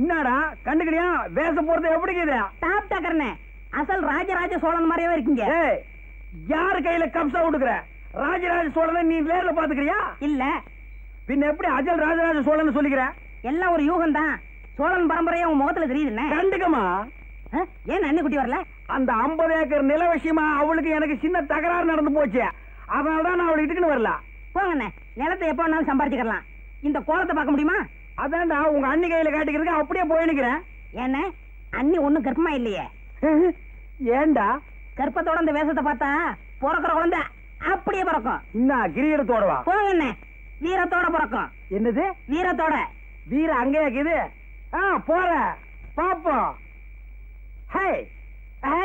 என்னடா கண்டுக்கிறியா வேஷம் போறது எப்படி இருக்குது டாப் டக்கர்னே அசல் ராஜராஜ சோழன் மாதிரியே இருக்கீங்க. யார் கையில கப்சா விட்டுக்கிற ராஜராஜ சோழனை நீ நேர்ல பாத்துக்கிறியா இல்ல. பின்ன எப்படி அஜல் ராஜராஜ சோழன் சொல்லிக்கிற? எல்லாம் ஒரு யூகம் தான் சோழன் பரம்பரையா உன் முகத்துல தெரியுதுண்ணே கண்டுக்கமா? ஏன் அண்ணி குட்டி வரல? அந்த 50 ஏக்கர் நில விஷயமா அவளுக்கு எனக்கு சின்ன தகராறு நடந்து போச்சு. அதனால தான் நான் அவளை இட்டுக்குன்னு வரல. போங்கண்ணே. நிலத்தை எப்ப வேணாலும் சம்பாரிச்சுக்கலாம் இந்த கோலத்தை பார்க்க முடியுமா? அதான்டா உங்க அண்ணி கையில காட்டிக்கிறதுக்கு அப்படியே போயினுக்கிறேன் ஏண்ணே அண்ணி ஒண்ணும் கர்ப்பமா இல்லையே. ஏன்டா? கர்ப்பத்தோட இந்த வேஷத்தை பார்த்தா பிறக்கிற குழந்தை அப்படியே பிறக்கும். என்ன கிரீடத்தோட வா போங்கண்ணே வீரத்தோட பிறக்கும். என்னது? வீரத்தோட. வீர அங்கே இருக்குது ஆ போற பாப்போம். ஹே ஹே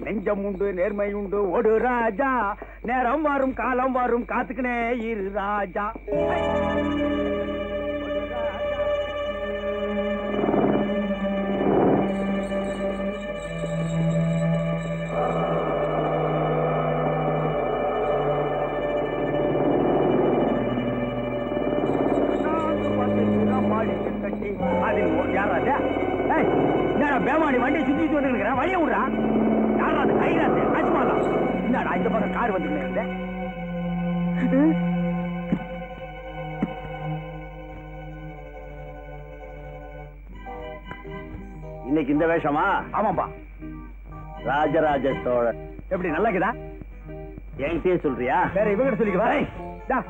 நெஞ்சம் உண்டு நேர்மை உண்டு ஒரு ராஜா நேரம் வரும் காலம் வரும் காத்துக்கினே இரு ராஜா ஹே. ராஜா. கட்டி அதில் அது? ஏய், என்னடா பேமானி வண்டியை சுத்திட்டு வந்துருக்கிறேன் வழியை விடுறான் யாரா அது கைராத்து அஜ்மாலா கார் வந்துருக்குது இன்னைக்கு இந்த வேஷமா? ஆமாப்பா ராஜராஜ சோழன். எப்படி நல்லா இருக்குதா என்கிட்டயே சொல்றியா? வேற இவங்க சொல்லிக்குவா? ஏய்,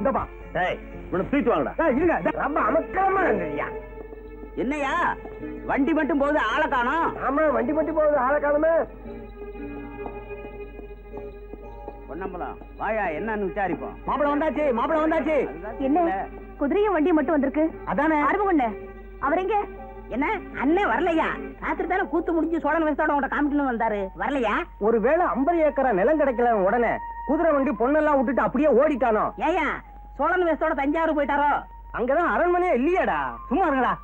இந்தப்பா. டேய் இவனை தூக்கிட்டு வாங்கடா. ஏய், இருங்க. ரொம்ப அமக்கமா இருந்ததுயா என்னையா? வண்டி மட்டும் போகுது ஆளை காணோம். ஆமா வண்டி மட்டும் போகுது ஆளை காணுமே. பொன்னம்பலம் வாயா என்னன்னு விசாரிப்போம். மாப்பிள வந்தாச்சு மாப்பிள வந்தாச்சு. என்ன? குதிரையும் வண்டியும் மட்டும் வந்திருக்கு? அதானே. அருமகுண்ட அவர் எங்க? என்ன? அண்ணே வரலையா? ராத்திரி தானே கூத்து முடிஞ்சு சோழன் வயசோட உங்கள்ட்ட காமிக்கணும் வந்தாரு. வரலையா? ஒருவேளை ஐம்பது ஏக்கரா நிலம் கிடைக்கல உடனே குதிரை வண்டி பொண்ணெல்லாம் விட்டுட்டு அப்படியே ஓடிட்டானோ? ஏயா சோழன் வயசோட தஞ்சாவூர் போயிட்டாரோ? அங்கதான் அரண்மனையே இல்லையாடா. சும்மா இருங்கடா.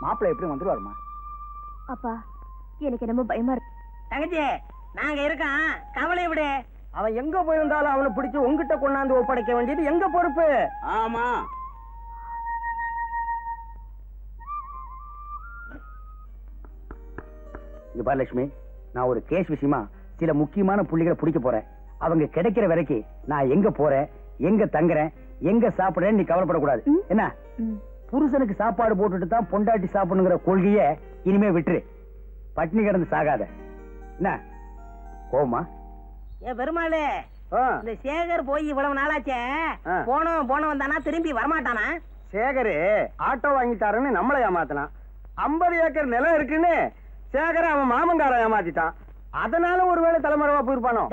மாப்பிள்ளை எப்படி வந்துருவாருமா? அப்பா எனக்கு என்னமோ பயமா இருக்கு. தங்கச்சி நாங்க இருக்கோம் கவலை விடு. அவன் எங்க போயிருந்தாலும் அவனை பிடிச்சு உங்ககிட்ட கொண்டாந்து ஒப்படைக்க வேண்டியது எங்க பொறுப்பு? ஆமா. இங்க பாரு லட்சுமி நான் ஒரு கேஸ் விஷயமா சில முக்கியமான புள்ளிகளை பிடிக்க போறேன். அவங்க கிடைக்கிற வரைக்கும் நான் எங்க போறேன் எங்க தங்குறேன் எங்க சாப்பிடுறேன் நீ கவலைப்படக்கூடாது. என்ன. புருஷனுக்கு சாப்பாடு போட்டுட்டு தான் பொண்டாட்டி சாப்பிடணுங்கிற கொள்கைய இனிமே விட்டுரு. பட்னி கிடந்து சாகாத. என்ன? கோமா ஏ பெருமாளே இந்த சேகர் போய் இவ்வளவு நாளாச்சே. போனோம் போனவன் தானா திரும்பி வரமாட்டானா? சேகரு ஆட்டோ வாங்கிட்டாருன்னு நம்மளை ஏமாத்தினான் ஐம்பது ஏக்கர் நிலம் இருக்குன்னு சேகர அவன் மாமங்கார ஏமாத்திட்டான். அதனால ஒருவேளை தலைமறைவா போயிருப்பானோ?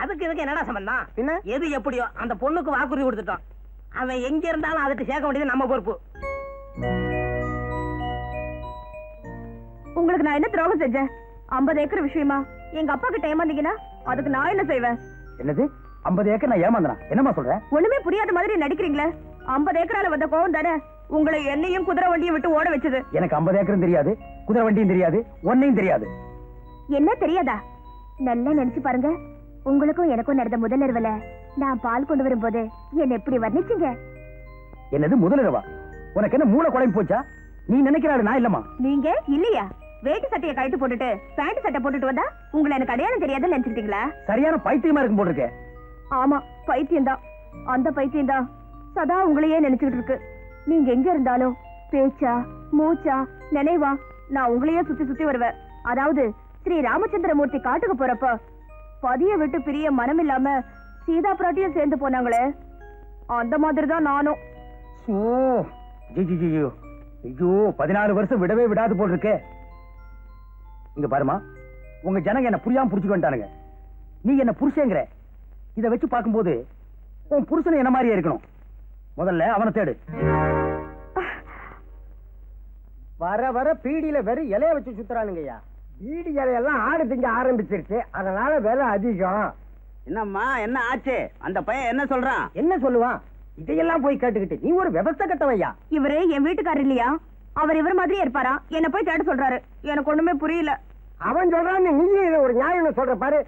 அதுக்கு இதுக்கு என்னடா சம்பந்தம்? பின்ன? எது எப்படியோ அந்த பொண்ணுக்கு வாக்குறுதி கொடுத்துட்டோம். அவன் எங்க இருந்தாலும் அதுக்கு சேர்க்க வேண்டியது நம்ம பொறுப்பு. உங்களுக்கு நான் என்ன துரோகம் செஞ்சேன்? ஐம்பது ஏக்கர் விஷயமா? எங்க அப்பா கிட்ட ஏமாந்தீங்கன்னா அதுக்கு நான் என்ன செய்வேன்? என்னது? ஐம்பது ஏக்கர் நான் ஏமாந்தனா? என்னமா சொல்றேன் ஒண்ணுமே புரியாத மாதிரி நடிக்கிறீங்களே. ஐம்பது ஏக்கரால வந்த கோவம் தானே? உங்களை என்னையும் குதிரை வண்டியை விட்டு ஓட வச்சது. எனக்கு ஐம்பது ஏக்கரும் தெரியாது. குதிரை வண்டியும் தெரியாது. ஒன்னையும் தெரியாது. என்ன தெரியாதா? நல்லா நினைச்சு பாருங்க. உங்களுக்கும் எனக்கும் நடந்த முதல் இரவுல நான் பால் கொண்டு வரும்போது என்ன எப்படி வர்ணிச்சீங்க? என்னது முதலிரவா உனக்கு என்ன மூளை குழம்பு போச்சா? நீ நினைக்கிறாள் நான் இல்லம்மா. நீங்க இல்லையா? வேட்டி சட்டையை கழட்டி போட்டுட்டு பேண்ட் சட்டை போட்டுட்டு வந்தா உங்களை எனக்கு அடையாளம் தெரியாதுன்னு நினைச்சுக்கிட்டீங்களா சரியான பைத்தியமா இருக்கும் போல் இருக்கே. ஆமா பைத்தியம் தான் அந்த பைத்தியம் தான் சதா உங்களையே நினைச்சுக்கிட்டு இருக்கு. நீங்க எங்க இருந்தாலும் பேச்சா மூச்சா நினைவா நான் உங்களையே சுத்தி சுத்தி வருவேன். அதாவது ஸ்ரீ ராமச்சந்திரமூர்த்தி காட்டுக்கு போறப்ப பதிய விட்டு பிரிய மனம் இல்லாம சீதா பிராட்டியும் சேர்ந்து போனாங்களே. அந்த மாதிரி தான் நானும் ஐயோ பதினாலு வருஷம் விடவே விடாது போல் இருக்கே. இங்க பாருமா. உங்க ஜனங்க என்ன புரியாம புடிச்சுக்க வேண்டானுங்க நீ என்ன புருஷங்கிற. இத வச்சு பார்க்கும்போது உன் புருஷன் என்ன மாதிரியே இருக்கணும்? முதல்ல அவனை தேடு. வர வர பீடியில வெறும் இலைய வச்சு சுத்துறானுங்கய்யா. பீடி இலையெல்லாம் ஆடு திங்க ஆரம்பிச்சிருச்சு. அதனால விலை அதிகம். என்னம்மா என்ன ஆச்சு? அந்த பையன் என்ன சொல்றான்? என்ன சொல்லுவான்? இதையெல்லாம் போய் கேட்டுக்கிட்டு நீ ஒரு விவசாய கட்டவையா இவரு என் வீட்டுக்காரர் இல்லையா? அவர் இவர் மாதிரியே இருப்பாரா? என்ன போய் தேட சொல்றாரு. எனக்கு ஒண்ணுமே புரியல. அவன் சொல்றான் நீ இது ஒரு நியாயம்னு சொல்ற பாரு.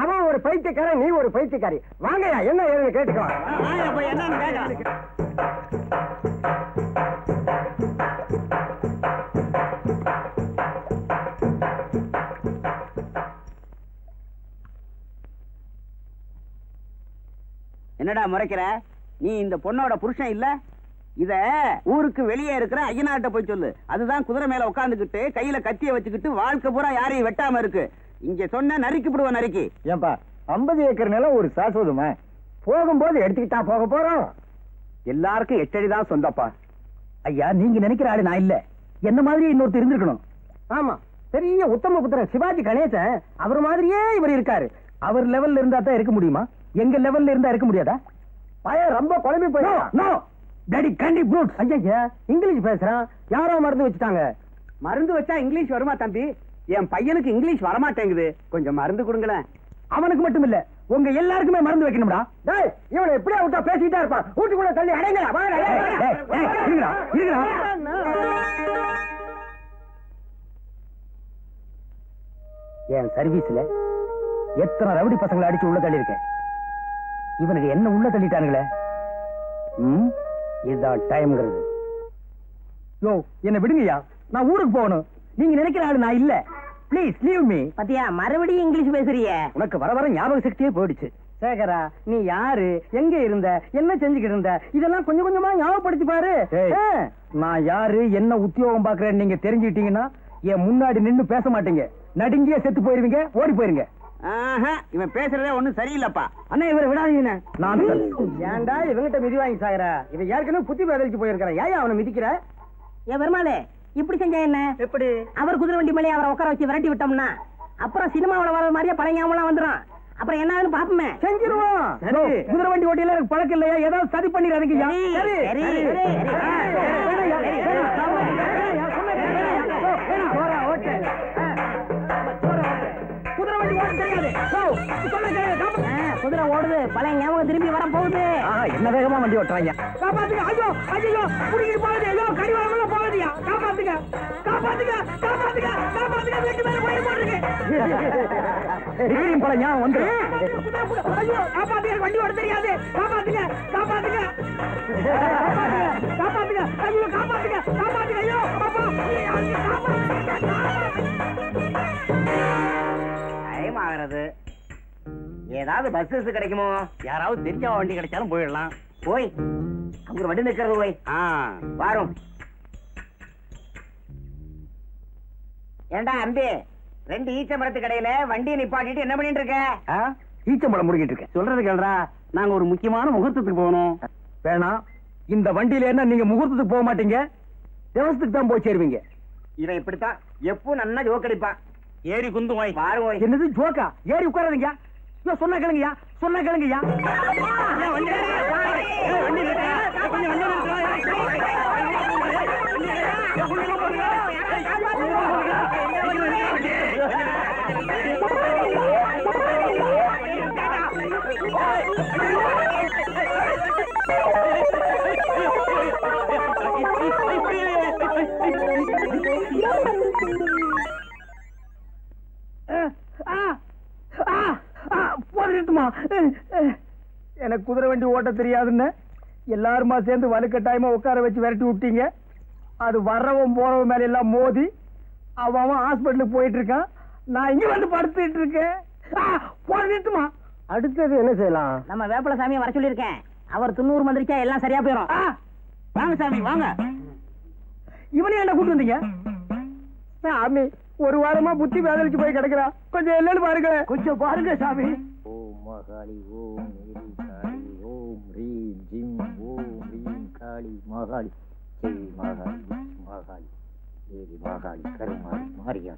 அவன் ஒரு பைத்தியக்காரன் நீ ஒரு பைத்தியக்காரி. வாங்கயா என்ன ஏதுன்னு கேட்டுக்கோ. என்னன்னு என்னடா முறைக்கிற? நீ இந்த பொண்ணோட புருஷன் இல்ல? இத ஊருக்கு வெளியே இருக்கிற ஐயனாட்ட போய் சொல்லு. அதுதான் குதிரை மேல உட்காந்துக்கிட்டு கையில கத்திய வச்சுக்கிட்டு வாழ்க்கை பூரா யாரையும் வெட்டாம இருக்கு. இங்க சொன்ன நறுக்கி விடுவோம் நறுக்கி. ஏன்பா ஐம்பது ஏக்கர் நிலம் ஒரு சாஸ்வதமா போகும்போது எடுத்துக்கிட்டா போக போறோம். எல்லாருக்கும் எட்டடி தான் சொந்தப்பா. ஐயா நீங்க நினைக்கிற ஆளு நான் இல்ல. என்ன மாதிரி இன்னொருத்தர் இருந்திருக்கணும். ஆமா பெரிய உத்தம புத்திரன் சிவாஜி கணேசன் அவர் மாதிரியே இவர் இருக்காரு. அவர் லெவல்ல இருந்தா தான் இருக்க முடியுமா? எங்க லெவல்ல இருந்தா இருக்க முடியாதா? பையன் ரொம்ப குழம்பி போய் நோ கண்டி ப்ரூட் ஐயா இங்கிலீஷ் பேசுறான். யாரோ மருந்து வச்சுட்டாங்க. மருந்து வச்சா இங்கிலீஷ் வருமா தம்பி? என் பையனுக்கு இங்கிலீஷ் வரமாட்டேங்குது. கொஞ்சம் மருந்து கொடுங்களேன். அவனுக்கு மட்டும் இல்ல உங்க எல்லாருக்குமே மருந்து வைக்கணும்டா. டேய் இவனை எப்படியா விட்டா பேசிட்டே இருப்பான். வீட்டுக்குள்ள தள்ளி அடைங்கடா வாடா டேய் இருங்கடா இருங்கடா. என் சர்வீஸ்ல எத்தனை ரவுடி பசங்களை அடிச்சு உள்ள தள்ளி இருக்கேன் இவனுக்கு என்ன உள்ள தள்ளிட்டானுங்களே? ம்? இதுதான் டைம்ங்கிறது. யோ என்ன விடுங்கய்யா. நான் ஊருக்கு போகணும். நீங்க நினைக்கிற ஆளு நான் இல்ல. ப்ளீஸ் லீவ் மீ பத்தியா மறுபடியும் இங்கிலீஷ் பேசுறிய? உனக்கு வர வர ஞாபக சக்தியே போயிடுச்சு. சேகரா நீ யாரு? எங்க இருந்த? என்ன செஞ்சுக்கிட்டு இருந்த? இதெல்லாம் கொஞ்சம் கொஞ்சமா ஞாபகப்படுத்தி பாரு. நான் யாரு? என்ன உத்தியோகம் பாக்குறேன்னு நீங்க தெரிஞ்சுக்கிட்டீங்கன்னா என் முன்னாடி நின்னு பேச மாட்டீங்க. நடுங்கியே செத்து போயிருவீங்க ஓடி போயிருங்க. இவன் பேசுறதே ஒண்ணும் சரியில்லப்பா. அண்ணா இவரை விடாதீங்க. நான் ஏன்டா இவங்கிட்ட மிதி வாங்கி சாகுற இவன் ஏற்கனவே புத்தி பதிலுக்கு போயிருக்கிறேன் ஏன் அவனை மிதிக்கிற? ஏன் பெருமாளே இப்படி செஞ்சா என்ன? எப்படி? அவர் குதிரை வண்டி மேலே அவரை உட்கார வச்சு விரட்டி விட்டோம்னா அப்புறம் சினிமாவுல வர மாதிரியே பழங்காமலாம் வந்துடும் அப்புறம் என்ன பாப்போமே. செஞ்சிருவோம். குதிரை வண்டி ஓட்டியில எனக்கு பழக்கம் இல்லையா? ஏதாவது சதி பண்ணிடுறாங்க குதிரை ஓடுது. பழைய ஞாபகம் திரும்பி வர போகுது. ஆஹா, என்ன வேகமா வண்டி ஓட்டுறாங்க? காப்பாத்துங்க. ஐயோ ஐயோ புடிக்கிட்டு போகுது ஐயோ கடிவாளம் போகுதுயா காப்பாத்துங்க. காப்பாத்துங்க. காப்பாத்துங்க. காப்பாத்துங்க. வீட்டு மேல போய் போட்டுருக்கு. பல ஞாபகம் வந்து ஐயோ காப்பாத்துங்க. வண்டி ஓட தெரியாது. காப்பாத்துங்க. காப்பாத்துங்க. காப்பாத்துங்க. காப்பாத்துங்க. ஐயோ காப்பாத்துங்க. காப்பாத்துங்க. ஐயோ அப்பா. டைம் ஆகிறது. ஏதாவது பஸ் கிடைக்குமோ? யாராவது தெரிஞ்ச வண்டி கிடைச்சாலும் போயிடலாம். போய் அங்க வண்டி நிக்கிறது போய். ஆ வாரும். ஏண்டா அம்பி ரெண்டு ஈச்ச மரத்து கடையில வண்டியை நிப்பாட்டிட்டு என்ன பண்ணிட்டு இருக்க? ஈச்சம்பழம் முடிக்கிட்டு இருக்கேன். சொல்றது கேள்றா நாங்க ஒரு முக்கியமான முகூர்த்தத்துக்கு போகணும். வேணாம் இந்த வண்டியில என்ன நீங்க முகூர்த்தத்துக்கு போக மாட்டீங்க. தேவசத்துக்கு தான் போய் சேருவீங்க. இவன் இப்படித்தான் எப்பவும் நன்னா ஜோக்கடிப்பான் ஏறி குந்து போய் பாரு என்னது ஜோக்கா ஏறி உட்காராதீங்க. சொன்னா கேளுங்கய்யா சொன்னா கேளுங்கய்யா. போதுமா குதிரை வண்டி ஓட்ட தெரியாதுன்னு எல்லாருமா சேர்ந்து வலுக்கட்டாயமா உட்கார வச்சு விரட்டி விட்டீங்க. அது வர்றவன் போறவன் மேல எல்லாம் மோதி அவன் அவன் ஹாஸ்பிட்டலுக்கு போயிட்டு இருக்கான். நான் இங்க வந்து படுத்துட்டு இருக்கேன். போதுமா அடுத்தது என்ன செய்யலாம்? நம்ம வேப்பல சாமியை வர சொல்லியிருக்கேன். அவர் துண்ணூறு மந்திரிச்சா எல்லாம் சரியா போயிடும் வாங்க சாமி வாங்க. இவனையும் என்ன கூட்டு வந்தீங்க? சாமி ஒரு வாரமா புத்தி வேதனைக்கு போய் கிடக்குறா. கொஞ்சம் என்னன்னு பாருங்க கொஞ்சம் பாருங்க சாமி. ஓம் மகாளி ஓம் ரீம் ஜிம் ஓம் ரீம் காளி மகாளி ஜெய் மகாளி மகாளி தேவி மகாளி கருமாரி மாரியா.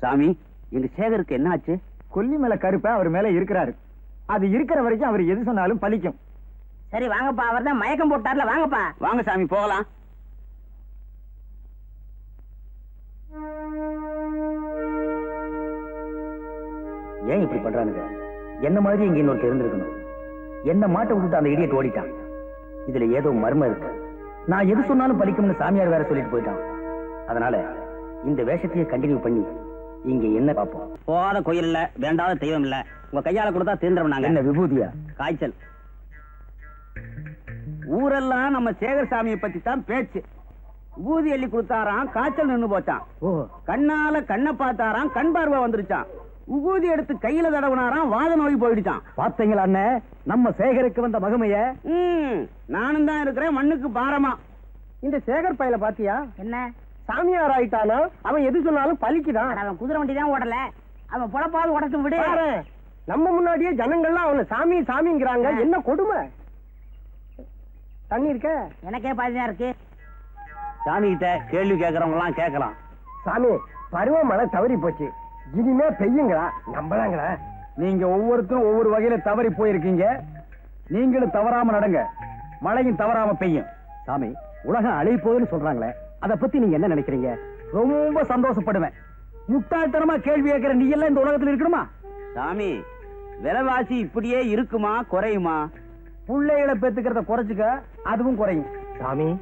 சாமி எங்க சேகருக்கு என்ன ஆச்சு? கொல்லி மேல கருப்ப அவர் மேல இருக்கிறாரு. அது இருக்கிற வரைக்கும் அவர் எது சொன்னாலும் பலிக்கும். சரி வாங்கப்பா. அவர் தான் மயக்கம் போட்டார்ல வாங்கப்பா. வாங்க சாமி போகலாம். ஏன் இப்படி பண்றானுங்க? என்ன மாதிரி இங்க இன்னொருத்தர் இருந்திருக்கணும்? என்ன மாட்ட விட்டுட்டு அந்த இடியட் ஓடிட்டான்? இதுல ஏதோ மர்மம் இருக்கு. நான் எது சொன்னாலும் பலிக்கும்னு சாமியார் வேற சொல்லிட்டு போயிட்டான். அதனால இந்த வேஷத்தையே கண்டினியூ பண்ணி இங்க என்ன பார்ப்போம்? போகாத கோயில் இல்ல வேண்டாத தெய்வம் இல்ல. உங்க கையால கொடுத்தா தீர்ந்துடும் நாங்க. என்ன விபூதியா? காய்ச்சல். ஊரெல்லாம் நம்ம சேகர் சாமியை பத்தி தான் பேச்சு. ஊதி அள்ளி கொடுத்தாராம் காய்ச்சல் நின்னு போச்சான் ஓ. கண்ணால கண்ணை பார்த்தாராம் கண் பார்வை வந்துருச்சான் உகூதி எடுத்து கையில தடவுனாராம் வாத நோய் போயிடுச்சான் பாத்தீங்களா அண்ணே? நம்ம சேகருக்கு வந்த மகமைய? ம், நானும் தான் இருக்கிறேன் மண்ணுக்கு பாரமா. இந்த சேகர் பையல பாத்தியா? என்ன? சாமியார் ஆயிட்டானா? அவன் எது சொன்னாலும் பலிக்குதான் அட, அவன் குதிரை வண்டி தான் ஓடல. அவன் பொழப்பாவது உடச்சு விடு. நம்ம முன்னாடியே ஜனங்கள்லாம் அவன சாமி சாமிங்கிறாங்க. என்ன கொடுமை? தண்ணி இருக்க? எனக்கே பாதிதான் இருக்கு. சாமி கிட்ட கேள்வி கேட்கறவங்க எல்லாம் கேட்கலாம் சாமி பருவமழை தவறி போச்சு. இனிமே பெய்யுங்களா? நம்பலாங்களா? நீங்க ஒவ்வொருத்தரும் ஒவ்வொரு வகையில தவறி போயிருக்கீங்க. நீங்களும் தவறாம நடங்க. மழையும் தவறாம பெய்யும். சாமி உலகம் அழிய போகுதுன்னு சொல்றாங்களே அத பத்தி நீங்க என்ன நினைக்கிறீங்க? ரொம்ப சந்தோஷப்படுவேன். முட்டாள்தனமா கேள்வி கேட்கிற நீ எல்லாம் இந்த உலகத்துல இருக்கணுமா? சாமி விலைவாசி இப்படியே இருக்குமா குறையுமா? பிள்ளைகளை பெத்துக்கிறத குறைச்சுக்க அதுவும் குறையும். சாமி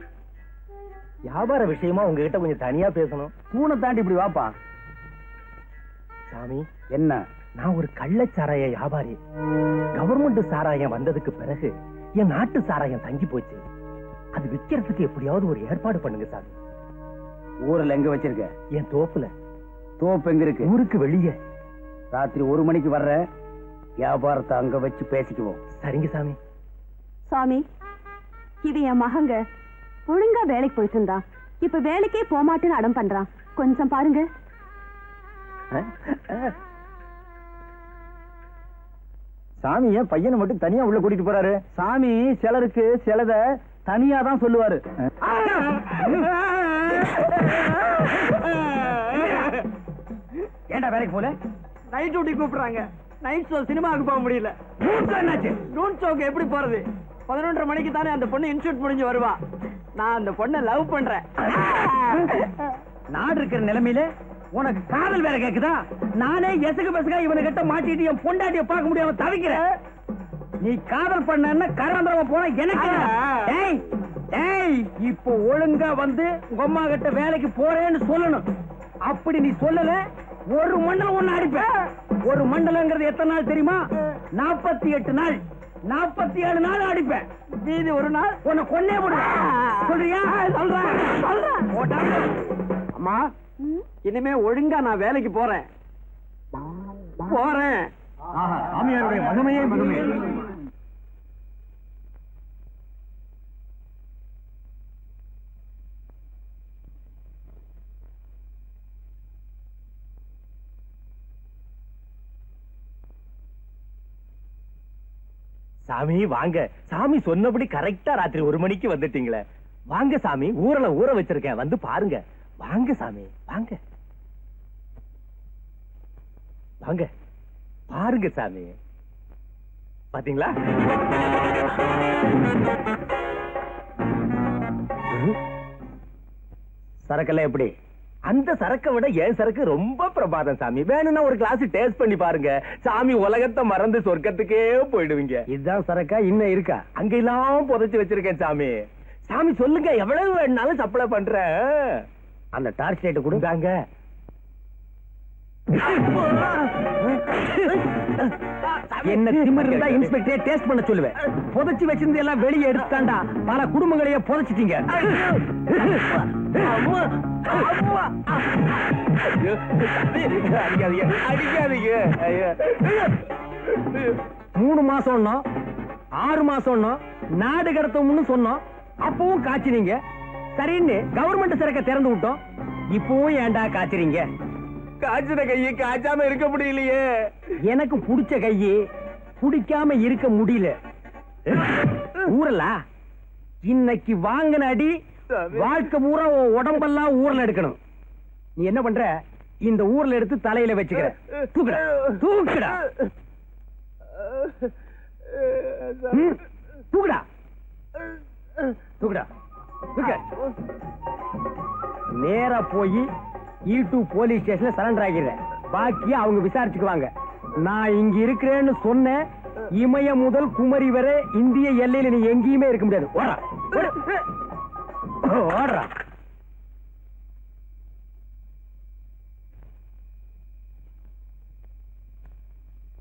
வியாபார விஷயமா உங்ககிட்ட கொஞ்சம் தனியா பேசணும். தூணை தாண்டி இப்படி வாப்பா. சாமி என்ன? நான் ஒரு கள்ளச்சாராய வியாபாரி. கவர்மெண்ட் சாராயம் வந்ததுக்கு பிறகு என் நாட்டு சாராயம் தங்கி போச்சு. அது விக்கிறதுக்கு எப்படியாவது ஒரு ஏற்பாடு பண்ணுங்க சாமி. ஊர்ல எங்க வச்சிருக்க? என் தோப்புல. தோப்பு எங்க இருக்கு? ஊருக்கு வெளியே. ராத்திரி ஒரு மணிக்கு வர்ற வியாபாரத்தை அங்க வச்சு பேசிக்குவோம். சரிங்க சாமி. சாமி இது என் மகங்க. ஒழுங்கா வேலைக்கு போயிட்டு இருந்தான் இப்ப வேலைக்கே போமாட்டேன்னு அடம் பண்றான். கொஞ்சம் பாருங்க. சாமி ஏன் பையனை மட்டும் தனியா உள்ள கூட்டிட்டு போறாரு. சாமி சிலருக்கு சிலத தனியா தான் சொல்லுவாரு. ஏன்டா வேலைக்கு போல? நைட் டியூட்டி கூப்பிடுறாங்க. நைட் ஷோ சினிமாவுக்கு போக முடியல. என்னாச்சு? நூன் ஷோக்கு எப்படி போறது? பதினொன்றரை மணிக்கு தானே அந்த பொண்ணு இன்ஸ்டியூட் முடிஞ்சு வருவா. நான் அந்த பொண்ணை லவ் பண்றேன். நாடு இருக்கிற நிலைமையில உனக்கு காதல் வேற கேக்குதா? நானே எசகு பெசகா இவனை கிட்ட மாட்டிட்டு என் பொண்டாட்டிய பார்க்க முடியாம தவிக்கிறேன். நீ காதல் பண்ண கரந்திரமா போன எனக்கு? டேய் இப்போ ஒழுங்கா வந்து உங்க அம்மா கிட்ட வேலைக்கு போறேன்னு சொல்லணும். அப்படி நீ சொல்லல ஒரு மண்டலம் ஒண்ணு அடிப்பேன். ஒரு மண்டலங்கிறது எத்தனை நாள் தெரியுமா? நாற்பத்தி எட்டு நாள். நாற்பத்தி ஏழு நாள் அடிப்பேன். மீதி ஒரு நாள்? உன்னை கொன்னே போடுவேன் சொல்றியா? சொல்றேன். சொல்றேன். அம்மா இனிமே ஒழுங்கா நான் வேலைக்கு போறேன். போறேன். ஆஹா சாமியாருடைய மகமையே மகமே. சாமி வாங்க. சாமி சொன்னபடி கரெக்டா ராத்திரி ஒரு மணிக்கு வந்துட்டீங்களே. வாங்க சாமி ஊரல ஊற வச்சிருக்கேன். வந்து பாருங்க. வாங்க சாமி வாங்க. வாங்க. பாருங்க சாமி. பாத்தீங்களா? சரக்கெல்லாம் எப்படி? அந்த சரக்கை விட என் சரக்கு ரொம்ப பிரபாதம் சாமி. வேணும்னா ஒரு கிளாஸ் டேஸ்ட் பண்ணி பாருங்க. சாமி உலகத்தை மறந்து சொர்க்கத்துக்கே போயிடுவீங்க. இதுதான் சரக்கா இன்னும் இருக்கா? அங்க எல்லாம் புதைச்சு வச்சிருக்கேன் சாமி. சாமி சொல்லுங்க எவ்வளவு வேணாலும் சப்ளை பண்றேன். அந்த டார்ச் லைட் கொடு கொடுங்க. என்ன திமிர் இருந்தா இன்ஸ்பெக்டரே டேஸ்ட் பண்ண சொல்லுவேன் புதைச்சு வச்சிருந்து எல்லாம் வெளியே எடுத்தாண்டா பல குடும்பங்களையே புதைச்சிட்டீங்க. ஐயோ, சாமி, அடிக்காதீங்க அடிக்காதீங்க. ஐயோ. மூணு மாசம் ஆறு மாசம் நாடு கடத்தோம்னு சொன்னோம் அப்பவும் காய்ச்சினீங்க. சரின்னு கவர்மெண்ட் சரக்க திறந்து விட்டோம். இப்பவும் ஏன்டா காய்ச்சறீங்க? காய்ச்சின கையை காய்ச்சாம இருக்க முடியலையே. எனக்கு புடிச்ச கையே புடிக்காம இருக்க முடியல. ஊரலா இன்னைக்கு வாங்கின அடி வாழ்க்கை பூரா உடம்பெல்லாம் ஊர்ல எடுக்கணும். நீ என்ன பண்ற? இந்த ஊர்ல எடுத்து தலையில வச்சுக்கிற. தூக்குடா. தூக்குடா. ம், தூக்குடா. தூக்குடா. நேரா போய் ஈட்டு டூ போலீஸ் ஸ்டேஷன்ல சரண்டர் ஆகிடுறேன் பாக்கிய அவங்க விசாரிச்சுக்குவாங்க. நான் இங்க இருக்கிறேன்னு சொன்ன இமய முதல் குமரி வரை இந்திய எல்லையில நீ எங்கேயுமே இருக்க முடியாது. ¡Oh, Ora!